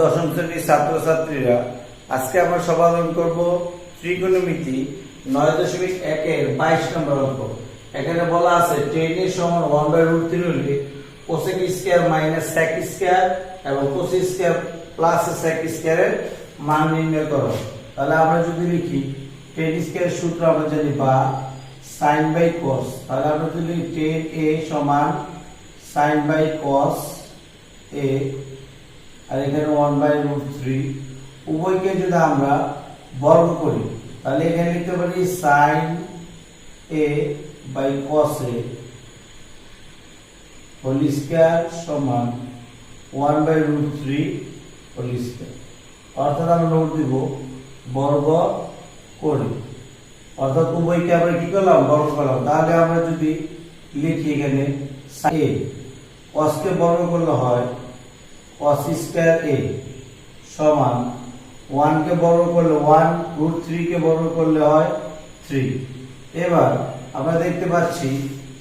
দশম শ্রেণির ছাত্রছাত্রীরা, আজকে আমরা সমাধান করব ত্রিকোণমিতি নয় দশমিক একের বাইশ নম্বর অঙ্ক। এখানে বলা আছে টেন এর সমান ওয়ান বাই রুট থ্রি হলে cosec square minus sec square এবং কোসেক স্কোয়ার প্লাস সেক স্কোয়ারের মান নির্ণয় করো। তাহলে আমরা যদি লিখি টেন স্কোয়ার সূত্র আমরা জানি বা সাইন বাই কস তাহলে আমরা যদি টেন এ সমান সাইন বাই কস এ আর এখানে ওয়ান বাই রুট থ্রি উভয়কে যদি আমরা বর্গ করি, তাহলে এখানে লিখতে পারি sine A by cos A whole square সমান one by root three whole square অর্থাৎ আমরা নোট দিব, বর্গ করি। অর্থাৎ উভয়কে আমরা কি করলাম? বর্গ করলাম। তাহলে আমরা যদি লিখি এখানে এ কসকে বর্গ করলে হয় cos স্কয়ার a সমান 1 কে বর্গ করলে 1 রুট 3 কে বর্গ করলে হয় 3 এবার আমরা দেখতে পাচ্ছি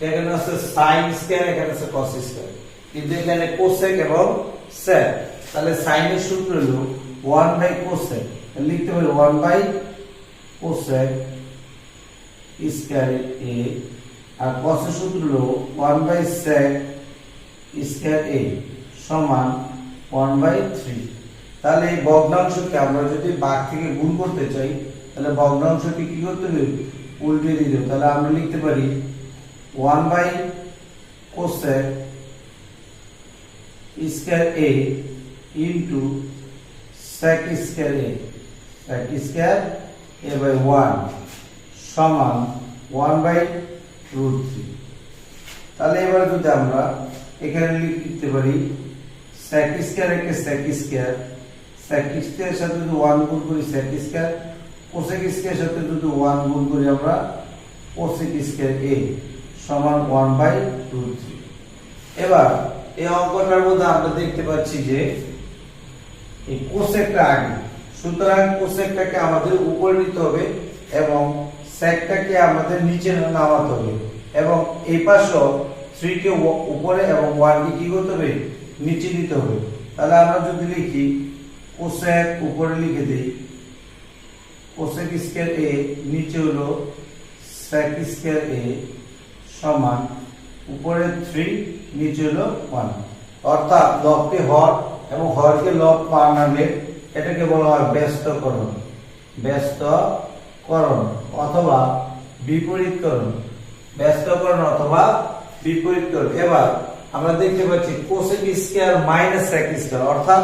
এখানে আছে sin স্কয়ার এখানে আছে cos স্কয়ার কিন্তু এখানে cosec এবং sec তাহলে sin এর সূত্র হলো 1 বাই cosec লিখতে পারি 1 বাই cosec স্কয়ার a আর cos এর সূত্র হলো 1 বাই sec স্কয়ার a সমান ওয়ান বাই থ্রি তাহলে এই ভগ্নাংশকে আমরা যদি বাঘ থেকে গুণ করতে চাই, তাহলে ভগ্নাংশকে কি করতে হবে? উল্টে দিতে হবে তাহলে আমরা লিখতে পারি one by cosec square A into sec square A sec square A by one সমান ওয়ান বাই রুট থ্রি তাহলে এবার যদি আমরা এখানে লিখতে পারি sec স্কয়ার একে sec স্কয়ার sec স্কয়ার সাথে যদি 1 গুণ করি sec স্কয়ার cosec স্কয়ার সাথে যদি 1 গুণ করি আমরা cosec স্কয়ার a সমান 1 বাই রুট এবার এই অঙ্কটার মধ্যে আমরা দেখতে পাচ্ছি যে এই কোসেকটা আগে, সুতরাং কোসেকটাকে আমাদের উপরে নিতে হবে এবং সেকটাকে আমাদের নিচে নামাতে হবে। এবং এই পাশও 3 কে উপরে এবং 1 কে কি করতে হবে? নিচে নিতে হবে। তাহলে আমরা যদি লিখি কোসেক উপরে লিখে দিই কোসেক স্কয়ার এ নিচে হলো সেক স্কয়ার এ সমান উপরে থ্রি নিচে হলো ওয়ান অর্থাৎ লবকে হর এবং হরকে লব বানালে এটাকে বলা হয় ব্যস্তকরণ ব্যস্তকরণ অথবা বিপরীতকরণ। ব্যস্তকরণ অথবা বিপরীতকরণ। এবার আমরা দেখতে পাচ্ছি cosec square minus sec square অর্থাৎ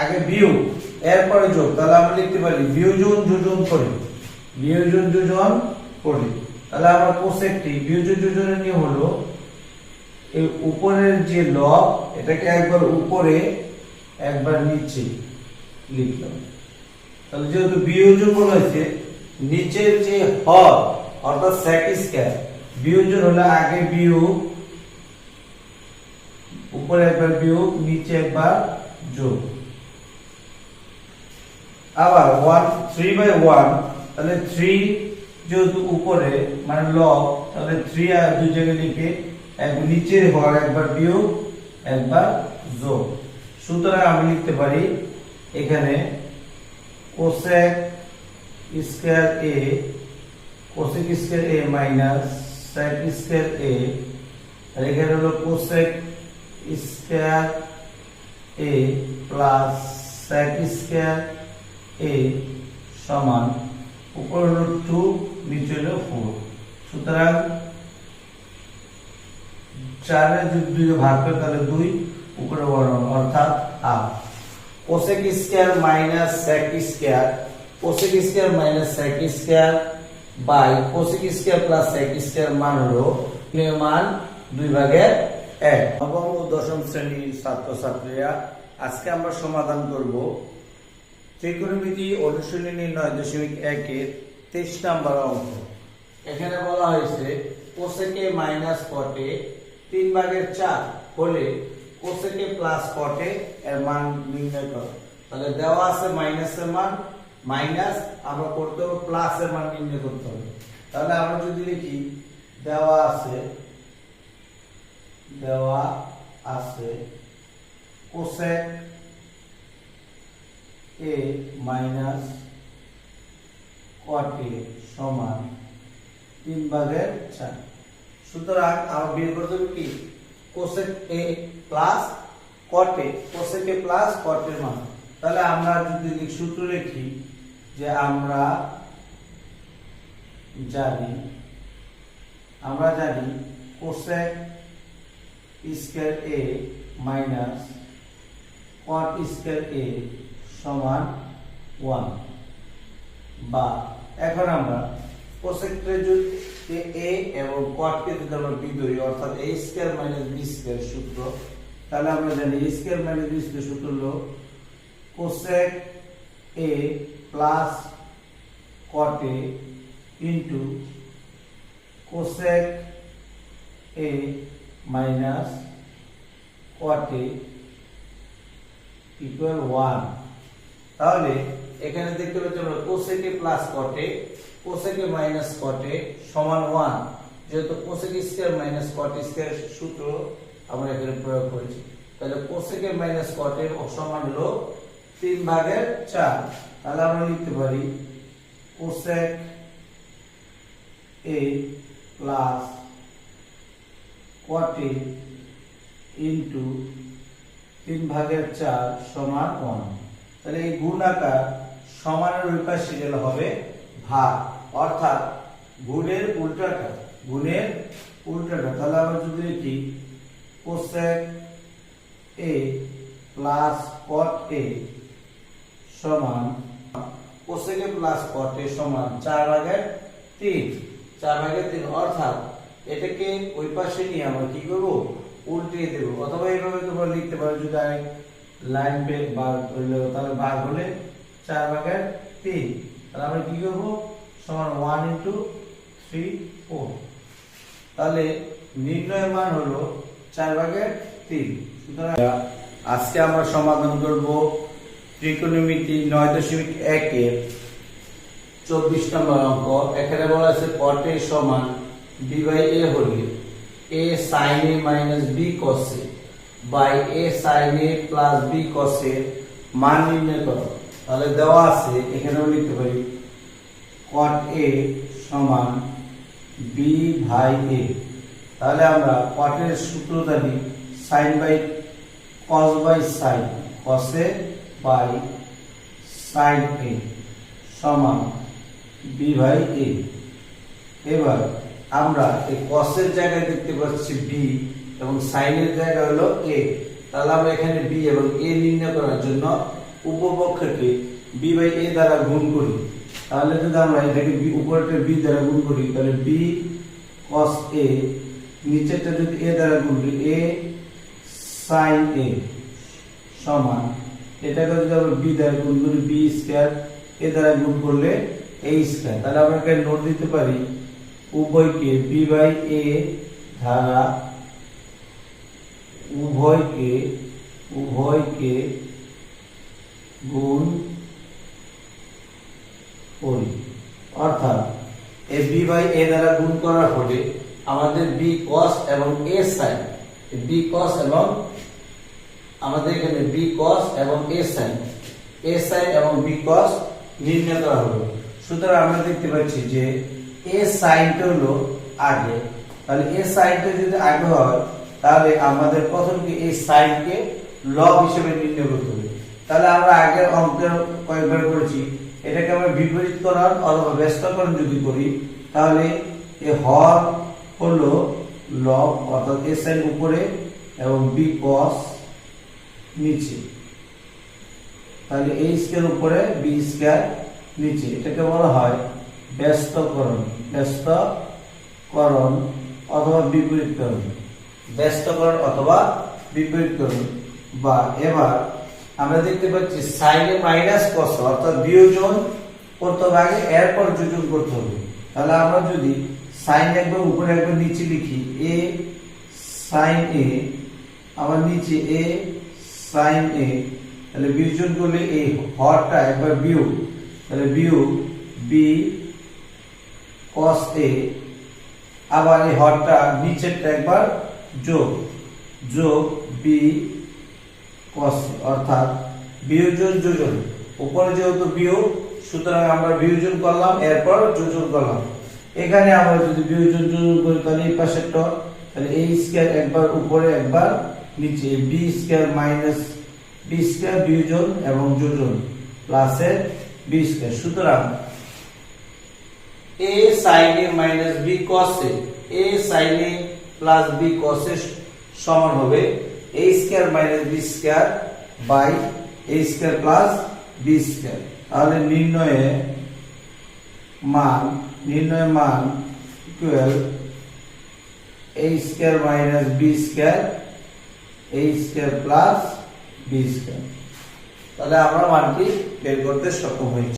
আগে বিয়োগ এরপরে যোগ, তাহলে আমরা লিখতে পারি বিয়োজন যোজন করি বিয়োজন যোজন করি। তাহলে আমরা কোসেকটি বিয়োজন যোজনের নিয়ম হলো, এই উপরের যে লব এটাকে একবার উপরে, একবার নিচে লিখলাম। তাহলে যেহেতু বিয়োজন হয়েছে নিচের যে হর অর্থাৎ সেক স্কয়ার বিয়োজন হলে আগে বিয়োগ উপরে একবার বিয়োগ, নিচে একবার যোগ। আবার ওয়ান থ্রি বাই ওয়ান তাহলে থ্রি যেহেতু উপরে মানে লব তাহলে থ্রি আর দুই জায়গায় লিখে এক নিচের হর একবার বিয়োগ, একবার যোগ। সুতরাং আমি লিখতে পারি, এখানে cosec square A cosec square A minus sec square A এখানে হলো cosec square A plus sec square A সমান উপর হলো টু নিচে হলো ফোর সুতরাং চারে যদি দুই ভাগ করে তাহলে দুই, উপরে বর্ণ অর্থাৎ half cosec square minus sec square cosec square minus sec square by cosec square plus sec square মান হলো মান দুই ভাগের এক, নবম ও দশম শ্রেণির ছাত্রছাত্রীরা আজকে আমরা সমাধান করব। ত্রিকোণমিতি অনুশীলনী নয় দশমিক একের তেইশ নাম্বার অঙ্ক এখানে বলা হয়েছে, কোসেকে মাইনাস কটে তিন ভাগের চার হলে কোসেকে প্লাস কটে এর মান নির্ণয় করো। তাহলে দেওয়া আছে মাইনাসের মান, মাইনাস আমরা করতে হবে প্লাস এর মান নির্ণয় করতে হবে। তাহলে আমরা যদি লিখি, দেওয়া আছে দেওয়া আছে কোসেক এ মাইনাস কট সমান তিন ভাগের চার। সুতরাং আমার বের করতে কি? Cosec A plus cot cosec A plus cot এর মান। তাহলে আমরা যদি সূত্র লিখি যে আমরা জানি আমরা জানি cosec square A minus cot square A সমান ওয়ান। বা এখন আমরা কোসেকটে যদি এ এবং কটকে যদি আমরা বি ধরি, অর্থাৎ A square minus B square সূত্র, তাহলে আমরা জানি A square minus B square সূত্র হলো cosec A plus cot A into cosec A cot A equal one তাহলে এখানে দেখতে পাচ্ছি আমরা কোসেকে প্লাস কটে কোসেকে মাইনাস কটে সমান ওয়ান যেহেতু cosec square minus cot square সূত্র আমরা এখানে প্রয়োগ করেছি। তাহলে কোসেকে মাইনাস কটে সমান হলো তিন ভাগের চার। তাহলে আমরা লিখতে পারি কোসেক এ প্লাস কটে ইন্টু তিন ভাগের চার সমান ওয়ান। তাহলে এই গুণ আকার সমানের ওই গেলে হবে ভাগ। অর্থাৎ গুণের উল্টাটা গুণের উল্টাটা। তাহলে আমরা যদি লিখি কোসেক এ প্লাস কট এ সমান কোসেক এ প্লাস কট এ সমান চার ভাগের তিন। চার ভাগের তিন, অর্থাৎ এটাকে ওই পাশে নিয়ে আমরা কি করব? উল্টিয়ে দেবো। অথবা এইভাবে তোমরা লিখতে পারো, যদি আরেক লাইন বে ভাগ করলে তাহলে ভাগ হলে চার ভাগের তিন। তাহলে আমরা কি করব? সমান ওয়ান ইন্টু থ্রি ফোর তাহলে নির্ণয়ের মান হলো চার ভাগের তিন। সুতরাং আজকে আমরা সমাধান করব ত্রিকোণমিতি নয় দশমিক একের চব্বিশ নম্বর অঙ্ক। এখানে বলা আছে এ সমান বি বাই এ হলে A sine A minus B cos A by A sine A plus B cos A মান নির্ণয় করো। তাহলে দেওয়া আছে এখানে আমরা লিখতে পারি কট এ সমান বি ভাই এ তাহলে আমরা কটের সূত্র জানি sine by cos by sine কসে by sine A সমান বি বাই এ এবার আমরা এই কসের জায়গায় দেখতে পাচ্ছি বি এবং সাইনের জায়গা হলো এ তাহলে আমরা এখানে বি এবং এ নির্ণয় করার জন্য উপপক্ষকে বি বাই এ দ্বারা গুণ করি। তাহলে যদি আমরা এটাকে বি উপরেরটা বি দ্বারা গুণ করি, তাহলে বি কস এ নিচেরটা যদি এ দ্বারা গুণ করি এ সাইন এ সমান। এটাকে যদি আমরা বি দ্বারা গুণ করি বি স্কয়ার এ দ্বারা গুণ করলে এ স্কয়ার তাহলে আমরা এখানে নোট দিতে পারি উভয়কে বি বাই এ দ্বারা উভয়কে উভয়কে গুণ করি। অর্থাৎ এ বি বাই এ দ্বারা গুণ করার ফলে আমাদের বি কস এবং এ সাইন বি কস এবং আমাদের এখানে বি কস এবং এ সাইন এ সাইন এবং বি কস নির্ণয় করা হলো। সুতরাং আমরা দেখতে পাচ্ছি যে এ সাইনটা হলো আগে। তাহলে এ সাইনটা যদি আগে হয়, তাহলে আমাদের প্রথম কি এই সাইনকে লব হিসেবে নির্ণয় করতে হবে। তাহলে আমরা আগের অঙ্কের কয়েকবার করেছি, এটাকে আমরা বিপরীতকরণ অথবা ব্যস্তকরণ যদি করি, তাহলে এ হর হলো লব অর্থাৎ এ সাইন উপরে এবং বি কস নিচে। তাহলে এই স্কেল উপরে বি স্কয়ার নিচে। এটাকে বলা হয় ব্যস্তকরণ ব্যস্তকরণ অথবা বিপরীতকরণ ব্যস্তকরণ অথবা বিপরীতকরণ বা এবার আমরা দেখতে পাচ্ছি সাইনে মাইনাস কস অর্থাৎ বিয়োজন করতে হবে আগে, এরপর যোজন করতে হবে। তাহলে আমরা যদি সাইন একবার উপরে একবার নিচে লিখি, এ সাইন এ, আবার নিচে এ সাইন এ, তাহলে বিয়োজন করলে এই হরটা একবার বিয়োগ, তাহলে বিয়োগ বি কস এ আবার এই হরটা নিচেরটা একবার যোগ যোগ বি কস অর্থাৎ বিয়োজন যোজন। উপরে যেহেতু বিয়োগ, সুতরাং আমরা বিয়োজন করলাম, এরপর যোজন করলাম। এখানে আমরা যদি বিয়োজন যোজন করি, তাহলে এই পাশেরটা তাহলে এই স্কয়ার একবার উপরে, একবার নিচে। B square minus B square বিয়োজন এবং যোজন প্লাসের বি স্কয়ার সুতরাং a sin a মাইনাস b cos a. A sin a plus b cos a সমান হবে a square minus b square by a square plus b square তাহলে নির্ণয়ে মান, নির্ণয় মান equal a square minus b square a square plus b square তাহলে আমরা মানটি বের করতে সক্ষম হয়েছি।